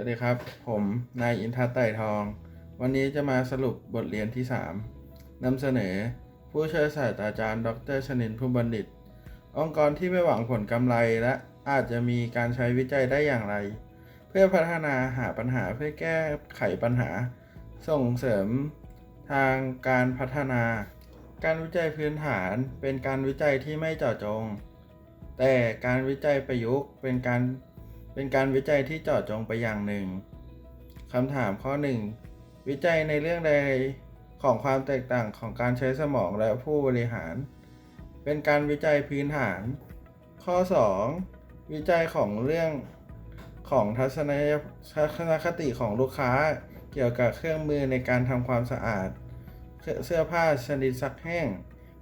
วัสดีครับ ผมนายอินทัศน์ไต่ทอง วันนี้จะมาสรุปบทเรียนที่ 3นำเสนอ ผู้ช่วยศาสตราจารย์ ดรชนินผู้บัณฑิต องค์กรที่ไม่หวังผลกำไรและอาจจะมีการใช้วิจัยได้อย่างไร เพื่อพัฒนาหาปัญหาเพื่อแก้ไขปัญหา ส่งเสริมทางการพัฒนา การวิจัยพื้นฐานเป็นการวิจัยที่ไม่เจาะจง แต่การวิจัยประยุกต์เป็นการ เป็นการวิจัยที่เจาะจงไปอย่างหนึ่งคำถามข้อ 1 วิจัยในเรื่องใดของความแตกต่างของการใช้สมองและผู้บริหาร เป็นการวิจัยพื้นฐาน ข้อ 2 วิจัยของเรื่องของทัศนทัศนคติของลูกค้า เกี่ยวกับเครื่องมือในการทำความสะอาด เสื้อผ้าชนิดซักแห้ง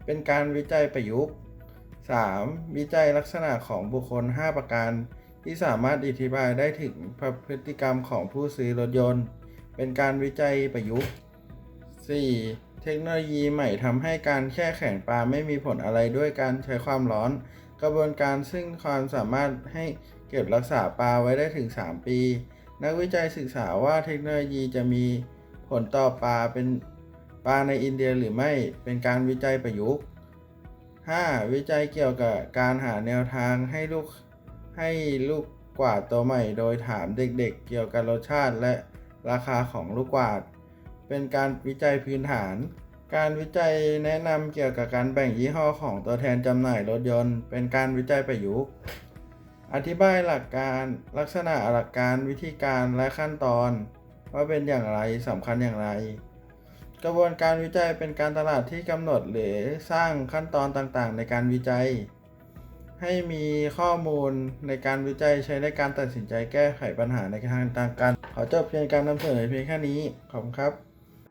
เป็นการวิจัยประยุกต์ 3. วิจัยลักษณะของบุคคล 5 ประการ ที่สามารถอธิบายได้ถึงพฤติกรรมของผู้ซื้อรถยนต์ เป็นการวิจัยประยุกต์ 4. เทคโนโลยีใหม่ทำให้การแช่แข็งปลาไม่มีผลอะไรด้วยการใช้ความร้อน กระบวนการซึ่งความสามารถให้เก็บรักษาปลาไว้ได้ถึง 3 ปี นักวิจัยศึกษาว่าเทคโนโลยีจะมีผลต่อปลาเป็นปลาในอินเดียหรือไม่เป็นการวิจัยประยุกต์ 5. วิจัยเกี่ยวกับการหาแนวทางให้ลูก ให้ลูกกวาดตัวใหม่ โดยถามเด็กๆเกี่ยวกับรสชาติและราคาของลูกกวาด เป็นการวิจัยพื้นฐาน การวิจัยแนะนำเกี่ยวกับการแบ่งยี่ห้อของตัวแทนจำหน่ายรถยนต์ เป็นการวิจัยประยุกต์ อธิบายหลักการลักษณะหลักการวิธีการและขั้นตอน ว่าเป็นอย่างไรสำคัญอย่างไร กระบวนการวิจัยเป็นการตลาดที่กำหนดหรือสร้างขั้นตอนต่างๆ ในการวิจัย ให้มีข้อมูลในการวิจัยใช้ในการตัดสินใจแก้ไขปัญหาในทางต่างกัน ขอจบเพียงการนำเสนอเพียงแค่นี้ ขอบคุณครับ